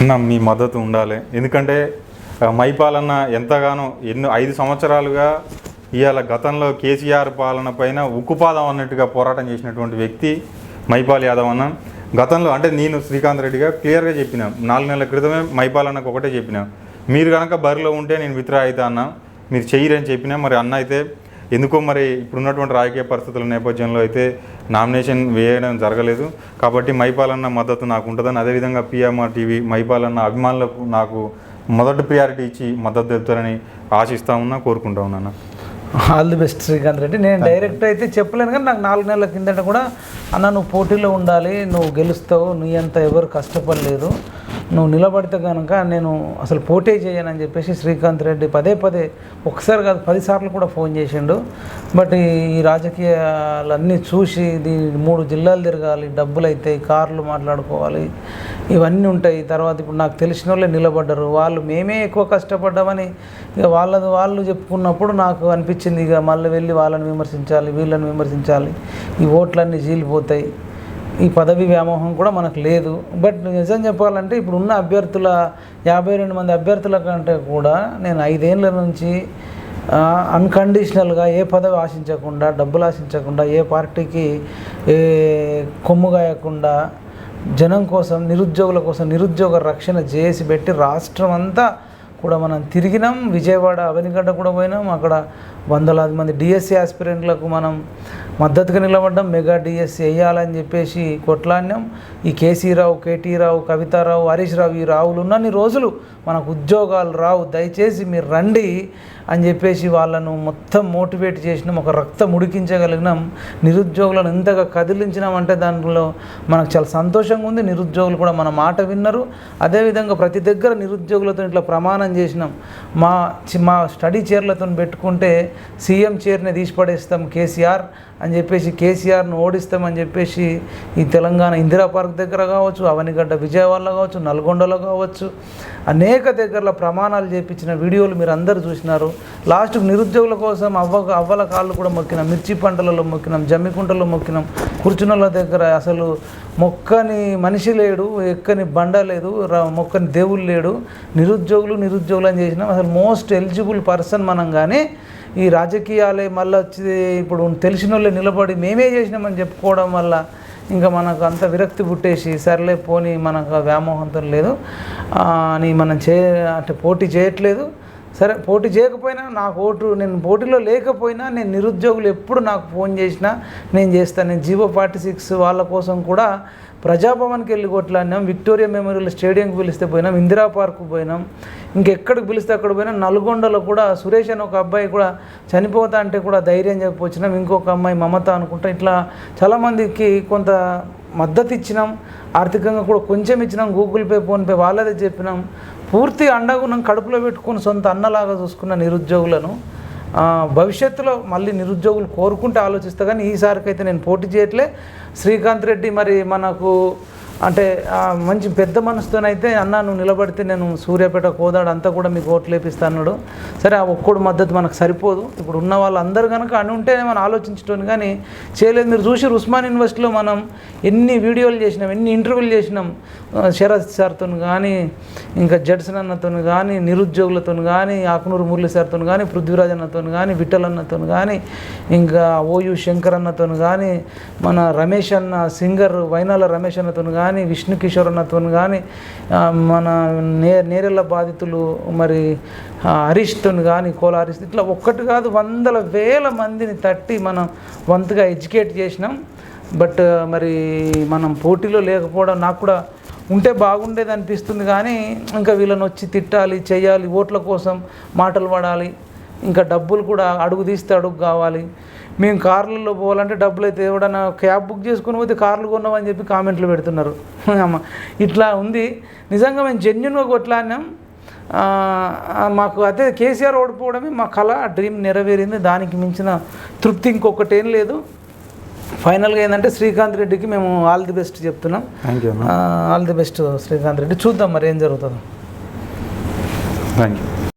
అన్న మీ మద్దతు ఉండాలి. ఎందుకంటే ఆ, మైపాలన్న ఎంతగానో ఎన్నో ఐదు సంవత్సరాలుగా ఇవాళ గతంలో కేసీఆర్ పాలన పైన ఉక్కుపాదం అన్నట్టుగా పోరాటం చేసినటువంటి వ్యక్తి మైపాల్ యాదవ్ అన్న. గతంలో అంటే నేను శ్రీకాంత్ రెడ్డిగా క్లియర్గా చెప్పిన నాలుగు నెలల క్రితమే మైపాలన్నకు ఒకటే చెప్పిన మీరు కనుక బరిలో ఉంటే నేను విత్డ్రా అవుతా అన్న మీరు చెయ్యరని చెప్పినా మరి అన్న అయితే ఎందుకో మరి ఇప్పుడున్నటువంటి రాజకీయ పరిస్థితుల నేపథ్యంలో అయితే నామినేషన్ వేయడం జరగలేదు. కాబట్టి మైపాలన్న మద్దతు నాకు ఉంటుందని అదేవిధంగా పిఎంఆర్ టీవీ మైపాలన్న అభిమానులకు నాకు మొదటి ప్రియారిటీ ఇచ్చి మద్దతు తెలుపుతారని ఆశిస్తా ఉన్నా కోరుకుంటా ఉన్నాను all the best Srikanth Reddy. నేను డైరెక్ట్ అయితే చెప్పలేను కానీ నాకు నాలుగు నెలల కిందట కూడా అన్న నువ్వు పోటీలో ఉండాలి నువ్వు గెలుస్తావు నీ అంత ఎవరు కష్టపడలేదు నువ్వు నిలబడితే కనుక నేను అసలు పోటీ చేయనని చెప్పేసి శ్రీకాంత్ రెడ్డి పదే పదే ఒకసారి కాదు పదిసార్లు కూడా ఫోన్ చేసిండు. బట్ ఈ రాజకీయాలన్నీ చూసి దీని మూడు జిల్లాలు తిరగాలి డబ్బులు అయితే కార్లు మాట్లాడుకోవాలి ఇవన్నీ ఉంటాయి. తర్వాత ఇప్పుడు నాకు తెలిసిన వాళ్ళే నిలబడ్డరు. వాళ్ళు మేమే ఎక్కువ కష్టపడ్డామని ఇక వాళ్ళది వాళ్ళు చెప్పుకున్నప్పుడు నాకు అనిపించింది ఇక మళ్ళీ వెళ్ళి వాళ్ళని విమర్శించాలి వీళ్ళని విమర్శించాలి. ఈ ఓట్లన్నీ జీలిపోతాయి. ఈ పదవి వ్యామోహం కూడా మనకు లేదు. బట్ నిజం చెప్పాలంటే ఇప్పుడు ఉన్న అభ్యర్థుల యాభై రెండు మంది అభ్యర్థుల కంటే కూడా నేను ఐదేళ్ళ నుంచి అన్కండిషనల్గా ఏ పదవి ఆశించకుండా డబ్బులు ఆశించకుండా ఏ పార్టీకి ఏ కొమ్ము గాయకుండా జనం కోసం నిరుద్యోగుల కోసం నిరుద్యోగ రక్షణ చేసి పెట్టి రాష్ట్రం అంతా కూడా మనం తిరిగినాం. విజయవాడ అవనిగడ్డ కూడా పోయినాం. అక్కడ వందలాది మంది డిఎస్సి ఆస్పిరెంట్లకు మనం మద్దతుగా నిలబడ్డం మెగా డిఎస్ వేయాలని చెప్పేసి కొట్లాడినాం. ఈ కేసీ రావు కేటీ రావు కవితారావు హరీష్ రావు ఈ రావులు ఉన్నన్ని రోజులు మనకు ఉద్యోగాలు రావు దయచేసి మీరు రండి అని చెప్పేసి వాళ్ళను మొత్తం మోటివేట్ చేసినాం ఒక రక్తం ఉడికించగలిగినాం. నిరుద్యోగులను ఎంతగా కదిలించినామంటే దాంట్లో మనకు చాలా సంతోషంగా ఉంది. నిరుద్యోగులు కూడా మన మాట విన్నారు. అదేవిధంగా ప్రతి దగ్గర నిరుద్యోగులతో ఇట్లా ప్రమాణం చేసినాం. మా మా స్టడీ చైర్లతో పెట్టుకుంటే సీఎం చైర్ని తీసి పడేస్తాం కేసీఆర్. అని చెప్పేసి కేసీఆర్ను ఓడిస్తామని చెప్పేసి ఈ తెలంగాణ ఇందిరా పార్క్ దగ్గర కావచ్చు అవనిగడ్డ విజయవాడలో కావచ్చు నల్గొండలో కావచ్చు అనేక దగ్గరలో ప్రమాణాలు చేపించిన వీడియోలు మీరు అందరు చూసినారు. లాస్ట్కు నిరుద్యోగుల కోసం అవ్వ అవ్వల కాళ్ళు కూడా మొక్కినాం మిర్చి పంటలలో మొక్కినాం జమ్మికుంటలో మొక్కినాం. కూర్చున్నల దగ్గర అసలు మొక్కని మనిషి లేడు ఎక్కని బండ లేదు మొక్కని దేవుడు లేడు. నిరుద్యోగులు నిరుద్యోగులు అని చేసినాం. అసలు మోస్ట్ ఎలిజిబుల్ పర్సన్ మనం కానీ ఈ రాజకీయాలే మళ్ళీ వచ్చి ఇప్పుడు తెలిసిన వాళ్ళు నిలబడి మేమే చేసినామని చెప్పుకోవడం వల్ల ఇంకా మనకు అంత విరక్తి పుట్టేసి సర్లే పోని మనకు వ్యామోహంతం వ్యామోహంతో లేదు. అని మనం చే అంటే పోటీ చేయట్లేదు. సరే పోటీ చేయకపోయినా నాకు ఓటు నేను పోటీలో లేకపోయినా నేను నిరుద్యోగులు ఎప్పుడు నాకు ఫోన్ చేసినా నేను చేస్తాను నేను జీవో ఫార్టీ సిక్స్ వాళ్ళ కోసం కూడా ప్రజాభవన్కి వెళ్ళి కొట్లాడినాం విక్టోరియా మెమోరియల్ స్టేడియంకి పిలిస్తే పోయినాం ఇందిరా పార్కు పోయినాం ఇంకెక్కడికి పిలిస్తే అక్కడ పోయినాం నల్గొండలో కూడా సురేష్ అని ఒక అబ్బాయి కూడా చనిపోతా అంటే కూడా ధైర్యం చెప్పి వచ్చినాం. ఇంకొక అమ్మాయి మమత అనుకుంటా ఇట్లా చాలామందికి కొంత మద్దతు ఇచ్చినాం. ఆర్థికంగా కూడా కొంచెం ఇచ్చినాం. గూగుల్ పే ఫోన్పే వాళ్ళదే చెప్పినాం. పూర్తి అండగుణం కడుపులో పెట్టుకుని సొంత అన్నలాగా చూసుకున్న నిరుద్యోగులను భవిష్యత్తులో మళ్ళీ నిరుద్యోగులు కోరుకుంటే ఆలోచిస్తా కానీ ఈసారికైతే నేను పోటీ చేయట్లే. శ్రీకాంత్ రెడ్డి మరి మనకు అంటే మంచి పెద్ద మనసుతోనైతే అన్న నువ్వు నిలబడితే నేను సూర్యాపేట కోదాడు అంతా కూడా మీకు ఓట్లు వేపిస్తాడు సరే ఆ ఒక్కడు మద్దతు మనకు సరిపోదు. ఇప్పుడు ఉన్న వాళ్ళందరూ కనుక అని ఉంటే మనం ఆలోచించటం కానీ చేయలేదు. మీరు చూసి ఉస్మాన్ యూనివర్సిటీలో మనం ఎన్ని వీడియోలు చేసినాం ఎన్ని ఇంటర్వ్యూలు చేసినాం. శరత్ సార్తో కానీ ఇంకా జడ్సన్ అన్నతో కానీ నిరుద్యోగులతో కానీ ఆకునూరు మురళి సార్తో కానీ పృథ్వీరాజ్ అన్నతో కానీ విఠల్ అన్నతో కానీ ఇంకా ఓయు శంకర్ అన్నతో కానీ మన రమేష్ అన్న సింగర్ వైనాల రమేష్ అన్నతో కానీ కానీ విష్ణు కిషోర్ అన్నతో కానీ మన నే నేరెళ్ళ బాధితులు మరి ఆ, కానీ కోల హరీష్ ఇట్లా ఒక్కటి కాదు వందల వేల మందిని తట్టి మనం వంతుగా ఎడ్యుకేట్ చేసినాం. బట్ మరి మనం పోటీలో లేకపోవడం నాకు కూడా ఉంటే బాగుండేది అనిపిస్తుంది కానీ ఇంకా వీళ్ళని వచ్చి తిట్టాలి చేయాలి ఓట్ల కోసం మాటలు పడాలి. ఇంకా డబ్బులు కూడా అడుగు తీస్తే అడుగు కావాలి. మేము కార్లలో పోవాలంటే డబ్బులు అయితే ఎవడన్నా క్యాబ్ బుక్ చేసుకుని పోతే కార్లు కొన్నామని చెప్పి కామెంట్లు పెడుతున్నారు. అమ్మ ఇట్లా ఉంది. నిజంగా మేము జెన్యున్గా కొట్లాడినాం. మాకు అదే కేసీఆర్ ఓడిపోవడమే మా కళ డ్రీమ్ నెరవేరింది. దానికి మించిన తృప్తి ఇంకొకటి ఏం లేదు. ఫైనల్గా ఏంటంటే శ్రీకాంత్ రెడ్డికి మేము ఆల్ ది బెస్ట్ చెప్తున్నాం. Thank you all the best Srikanth Reddy. చూద్దాం మరి ఏం జరుగుతుందో. Thank you